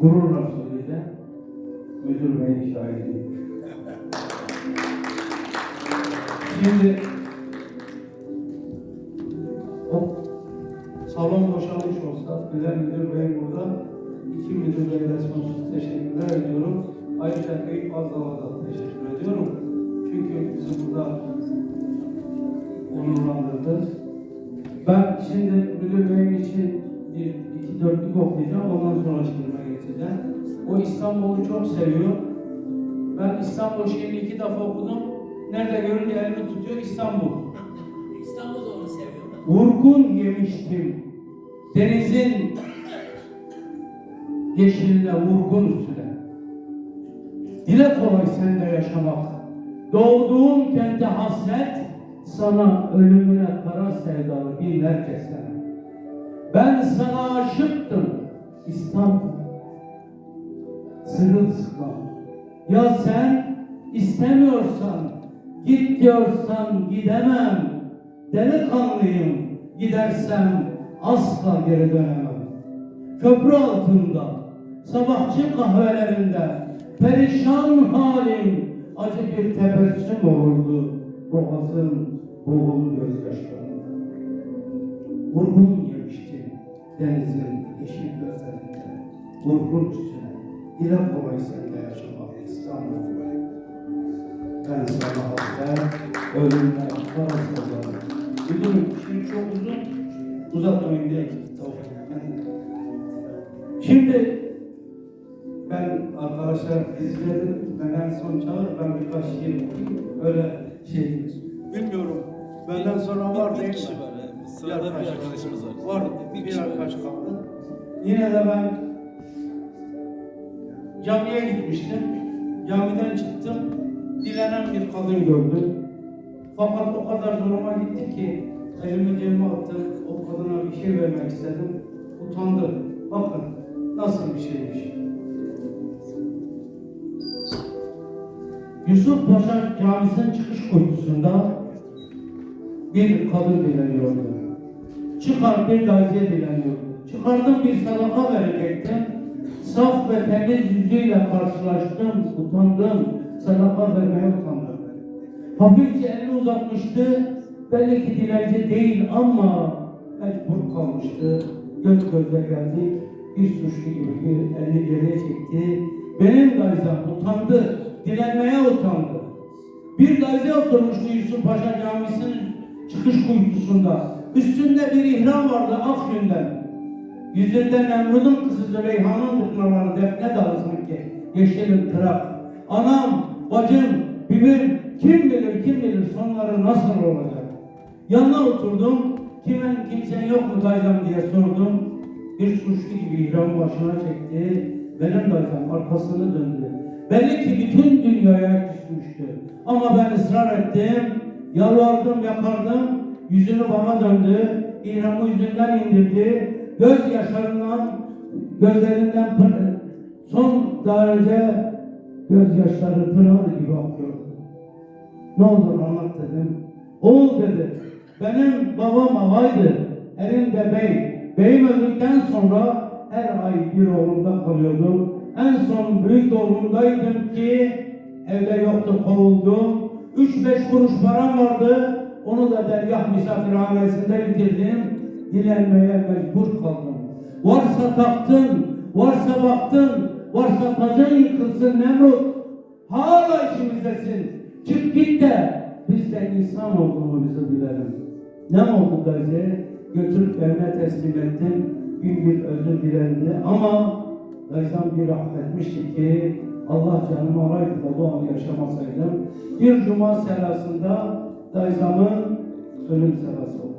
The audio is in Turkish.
gururla söyleyeceğim. Müdür beyin şahidi. Şimdi o salon boşalmış olsa, Güzel Müdür Bey burada, iki müdür beye de sonsuz teşekkürler ediyorum. Ayrıca Eyüp Azdal'a da teşekkür ediyorum. Çünkü bizi burada onurlandırdı. Ben şimdi müdür beyim için bir iki dörtlük okuyacağım, ondan sonra şiirime geçeceğim. O İstanbul'u çok seviyor. Ben İstanbul şiirini iki defa okudum. Nerede görünce elimi tutuyor İstanbul. İstanbul'da onu seviyorum. Vurgun yemiştim. Denizin yeşiline vurgun üstüne. Dile kolay sende yaşamak. Doğduğum kente hasret, sana ölümüne kara sevdalı binlerce sene. Ben sana aşıktım İstanbul. Sırılsıklam. Ya sen istemiyorsan, git diyorsan gidemem. Delikanlıyım, gidersem asla geri dönemem. Köprü altında, sabahçı kahvelerinde, perişan halim, acı bir tebessüm olurdu boğazın boğulu gözyaşlarında. Vurgun yemiştim denizin yeşil gözlerinde, vurgun üstüne, dile kolay sende yaşamak İstanbul. Ben sana hasret, ölümden parasızlarım. Müdürüm, şimdi çok uzun, uzatmayın diye. Şimdi ben arkadaşlar izledim, ben en son çağır, ben birkaç şiir okuyayım, öyle şey, bilmiyorum, benden sonra var değil mi? Sırada bir arkadaş arkadaşımız var. Var, Bir bir, arkadaş kaldı. Yine de ben camiye gitmiştim. Camiden çıktım. Dilenen bir kadın gördüm. Fakat o kadar zoruma gitti ki elimi cebime attım. O kadına bir şey vermek istedim. Utandım. Bakın nasıl bir şeymiş. Yusuf Paşa Camisi'nin çıkış kuytusunda bir kadın dileniyordu. Çıkar bir gaziye dileniyordu. Çıkardım bir sadaka verecektim. Saf ve temiz yüzüyle karşılaştım, utandım. Sadaka vermeye utandım. Hafifçe elini uzatmıştı. Belli ki dilenci değil ama mecbur kalmıştı. Göz göze geldik. Bir suçlu gibi bir elini geriye çekti. Benim gayzam utandı. Dilenmeye utandı. Bir gazi oturmuştu Yusuf Paşa Camisi'nin çıkış kuytusunda. Üstünde bir ihram vardı ak yünden. Yüzünde Nemrud'un kızı Züleyha'nın tıkmaları defne dalı sanki. Yeşil ıttırak. Anam, bacım, bibim, kim bilir kim bilir sonları nasıl olacak? Yanına oturdum. Kimin kimsen yok mu dayıcam diye sordum. Bir suçlu gibi ihram başına çekti. Benim dayıcam arkasını döndü. Belli ki bütün dünyaya küsmüştü. Ama ben ısrar ettim. Yalvardım, yakardım. Yüzünü bana döndü. İhramı yüzünden indirdi. Göz yaşlarından, gözlerinden son derece gözyaşları pınar gibi akıyordu. Ne olur anlat dedim. Oğul dedi. Benim babam ağaydı. Elimde bey. Beyim öldükten sonra her ay bir oğlumda kalıyordum. En son büyük oğlumdaydım ki evde yoktu kovuldum. Üç beş kuruş param vardı. Onu da dergah misafirhanesinde bitirdim. Dilenmeye mecbur kaldım. Varsa taktın, varsa baktın, varsa tacın yıkılsın Nemrut. Hala içimizdesin. Çık git de biz de insan olduğumuzu bilelim. Ne oldu Gazi? Götürüp evine teslim ettim. Bin bir özür dilendi ama Gazam bir affetmişti ki Allah canımı araydı da bu anı yaşamasaydım. Bir cuma selasında 땅에 삼은 저는 살아서